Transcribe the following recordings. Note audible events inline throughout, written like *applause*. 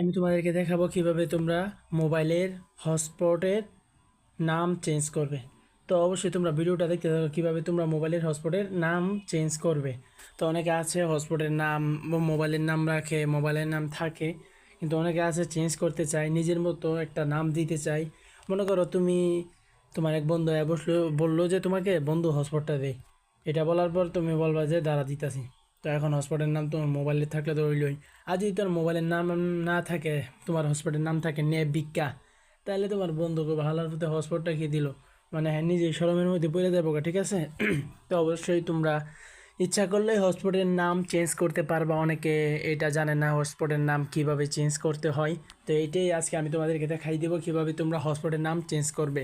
আমি তোমাদেরকে দেখাবো কীভাবে তোমরা মোবাইলের হটস্পটের নাম চেঞ্জ করবে। তো অবশ্যই তোমরা ভিডিওটা দেখতে থাকো কীভাবে তোমরা মোবাইলের হটস্পটের নাম চেঞ্জ করবে। তো অনেকে আছে হটস্পটের নাম মোবাইলের নাম রাখে, মোবাইলের নাম থাকে, কিন্তু অনেকে আছে চেঞ্জ করতে চায়, নিজের মতো একটা নাম দিতে চাই মনে করো তুমি তোমার এক বন্ধু বসল, বলল যে তোমাকে বন্ধু হটস্পটটা দে। এটা বলার পর তুমি বলবা যে দাঁড়া দিতাছি। তো এখন হটস্পটের নাম তোমার মোবাইলে থাকলে তো ওইলই। আর যদি তোমার মোবাইলের নাম না থাকে, তোমার হটস্পটের নাম থাকে নে বিজ্ঞা তাহলে তোমার বন্ধুকে ভালোর প্রতি হটস্পটটা কি দিল? মানে হ্যাঁ নিজে শরমের মধ্যে পড়ে দেবো ঠিক আছে? *clears throat* তো অবশ্যই তোমরা ইচ্ছা করলে হটস্পটের নাম চেঞ্জ করতে পারবা। অনেকে এটা জানে না হটস্পটের নাম কীভাবে চেঞ্জ করতে হয়। তো এইটাই আজকে আমি তোমাদেরকে দেখাই দেবো কীভাবে তোমরা হটস্পটের নাম চেঞ্জ করবে।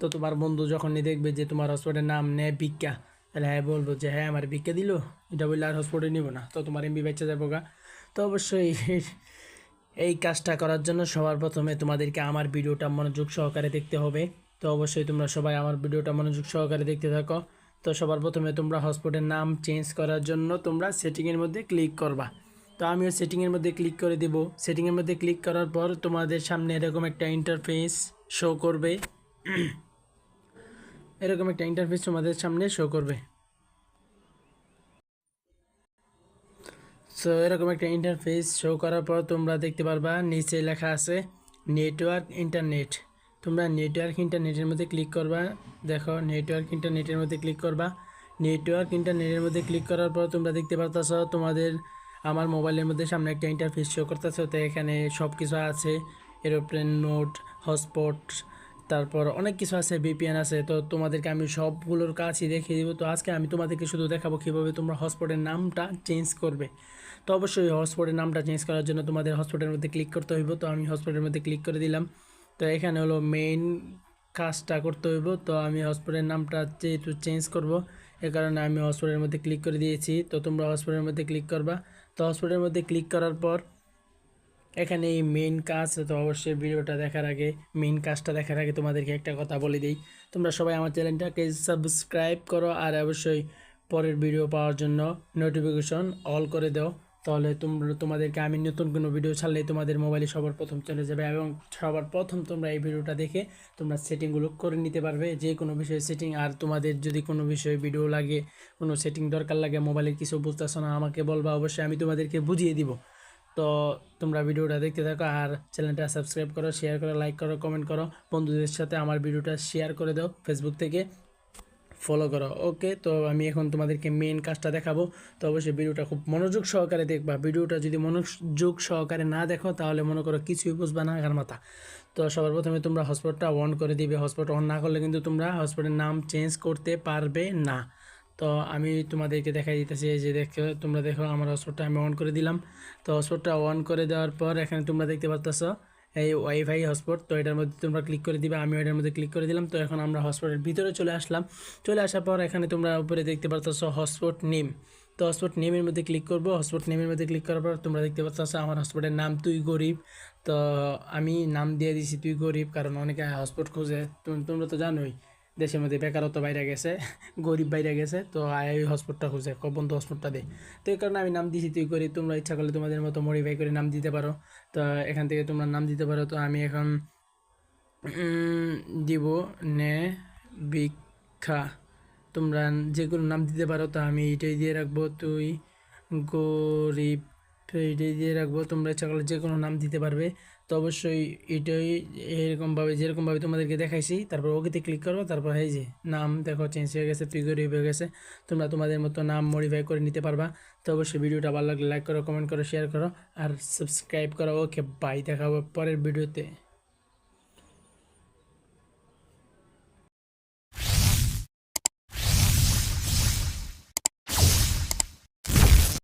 তো তোমার বন্ধু যখনই দেখবে যে তোমার হটস্পটের নাম নে বিজ্ঞা তাহলে হ্যাঁ বলব যে হ্যাঁ আমার বিজ্ঞা দিল। এটা বললে আর হটস্পটে নিব না। তো তোমার এমবি বেঁচে যাব গা। তো অবশ্যই *laughs* এই কাজটা করার জন্য সবার প্রথমে তোমাদেরকে আমার ভিডিওটা মনোযোগ সহকারে দেখতে হবে। তো অবশ্যই তোমরা সবাই আমার ভিডিওটা মনোযোগ সহকারে দেখতে থাকো। তো সবার প্রথমে তোমরা হটস্পটের নাম চেঞ্জ করার জন্য তোমরা সেটিংয়ের মধ্যে ক্লিক করবা। তো আমিও সেটিংয়ের মধ্যে ক্লিক করে দেব। সেটিংয়ের মধ্যে ক্লিক করার পর তোমাদের সামনে এরকম একটা ইন্টারফেস শো করবে। *clears throat* এরকম একটা ইন্টারফেস তোমাদের সামনে শো করবে। সো এরকম একটা ইন্টারফেস শো করার পর তোমরা দেখতে পারবা, নিচে লেখা আছে নেটওয়ার্ক ইন্টারনেট তোমরা নেটওয়ার্ক ইন্টারনেটের মধ্যে ক্লিক করবা, দেখো নেটওয়ার্ক ইন্টারনেটের মধ্যে ক্লিক করবা। নেটওয়ার্ক ইন্টারনেটের মধ্যে ক্লিক করার পর তোমরা দেখতে পারতাছ, তোমাদের আমার মোবাইলের মধ্যে সামনে একটা ইন্টারফেস শো করতেছে। তো এখানে সব কিছু আছে এরোপ্লেন নোট হটস্পট তারপর অনেক কিছু আছে বিপিএন আছে, তো তোমাদেরকে আমি সবগুলোর কাজই দেখিয়ে দিব। তো আজকে আমি তোমাদেরকে শুধু দেখাবো কীভাবে তোমরা হটস্পটের নামটা চেঞ্জ করবে। তো অবশ্যই হটস্পটের নামটা চেঞ্জ করার জন্য তোমাদের হটস্পটের মধ্যে ক্লিক করতে হইব। তো আমি হটস্পটের মধ্যে ক্লিক করে দিলাম। তো এখানে হলো মেইন কাজটা করতে হইব। তো আমি হটস্পটের নামটা যেহেতু চেঞ্জ করব, এ কারণে আমি হটস্পটের মধ্যে ক্লিক করে দিয়েছি। তো তোমরা হটস্পটের মধ্যে ক্লিক করবা। তো হটস্পটের মধ্যে ক্লিক করার পর এখানে এই মেইন কাজ তো অবশ্যই ভিডিওটা দেখার আগে মেইন কাজটা দেখার আগে তোমাদেরকে একটা কথা বলে দিই। তোমরা সবাই আমার চ্যানেলটাকে সাবস্ক্রাইব করো আর অবশ্যই পরের ভিডিও পাওয়ার জন্য নোটিফিকেশন অল করে দাও। তাহলে তোমরা, তোমাদেরকে আমি নতুন কোনো ভিডিও ছাড়লে তোমাদের মোবাইলে সবার প্রথম চলে যাবে এবং সবার প্রথম তোমরা এই ভিডিওটা দেখে তোমরা সেটিংগুলো করে নিতে পারবে। যে কোনো বিষয়ে সেটিং আর তোমাদের যদি কোনো বিষয়ে ভিডিও লাগে, কোনো সেটিং দরকার লাগে মোবাইলের কিছু বুঝতেছো না, আমাকে বলবা, অবশ্যই আমি তোমাদেরকে বুঝিয়ে দিব। তো তোমরা ভিডিওটা দেখতে থাকো আর চ্যানেলটা সাবস্ক্রাইব করো শেয়ার করো লাইক করো কমেন্ট করো। বন্ধুদের সাথে আমার ভিডিওটা শেয়ার করে দাও ফেসবুক থেকে। ফলো করো ওকে তো আমি এখন তোমাদেরকে মেন কাজটা দেখাবো। তো অবশ্যই ভিডিওটা খুব মনোযোগ সহকারে দেখবা। ভিডিওটা যদি মনোযোগ সহকারে না দেখো, তাহলে মনে করো কিছুই বুঝবা না আগার মাথা। তো সবার প্রথমে তোমরা হটস্পটটা অন করে দিবে। হটস্পট অন না করলে কিন্তু তোমরা হটস্পটের নাম চেঞ্জ করতে পারবে না। তো আমি তোমাদেরকে দেখাই দিতেছি যে দেখো, তোমরা দেখো আমার হটস্পটটা আমি অন করে দিলাম। তো হটস্পটটা অন করে দেওয়ার পর এখানে তোমরা দেখতে পাচ্ছ এই ওয়াইফাই হটস্পট তো এটার মধ্যে তোমরা ক্লিক করে দিবে আমি এটার মধ্যে ক্লিক করে দিলাম। তো এখন আমরা হটস্পটের ভিতরে চলে আসলাম। চলে আসার পর এখানে তোমরা উপরে দেখতে পাচ্ছ হটস্পট নেম তো হটস্পট নেমের মধ্যে ক্লিক করব। হটস্পট নেমের মধ্যে ক্লিক করার পর তোমরা দেখতে পাচ্ছ আমার হটস্পটের নাম তুই গরিব। তো আমি নাম দিয়ে দিছি তুই গরিব, কারণ অনেকে হটস্পট খুঁজে। তুমি তোমরা তো জানোই। দেশের মধ্যে বেকারত্ব বাইরে গেছে, গরিব বাইরে গেছে, তো আয় ওই হসপিটালটা খুঁজে বন্ধু হসপিটালটা দে। তো এই কারণে আমি নাম দিয়েছি তুই করি, তোমরা ইচ্ছা করলে তোমাদের মতো মডিফাই করে নাম দিতে পারো। তো এখান থেকে তোমরা নাম দিতে পারো, তো আমি এখন দিব নে ভিক্ষা। তোমরা যে কোনো নাম দিতে পারো, তো আমি এটাই দিয়ে রাখব, তুই গরিব তো এটাই দিয়ে রাখব। তোমরা করলে যে কোনো নাম দিতে পারবে। তো অবশ্যই এটাই এরকমভাবে, যেরকমভাবে তোমাদেরকে দেখাইছি, তারপর ওকেতে ক্লিক করব, তারপর এই যে নাম দেখো চেঞ্জ হয়ে গেছে গরিব হয়ে গেছে। তোমরা তোমাদের মতো নাম মডিফাই করে নিতে পারবা। তো অবশ্যই ভিডিওটা ভালো লাগলে লাইক করো কমেন্ট করো শেয়ার করো, আর সাবস্ক্রাইব করো। ওকে বাই দেখাবো পরের ভিডিওতে।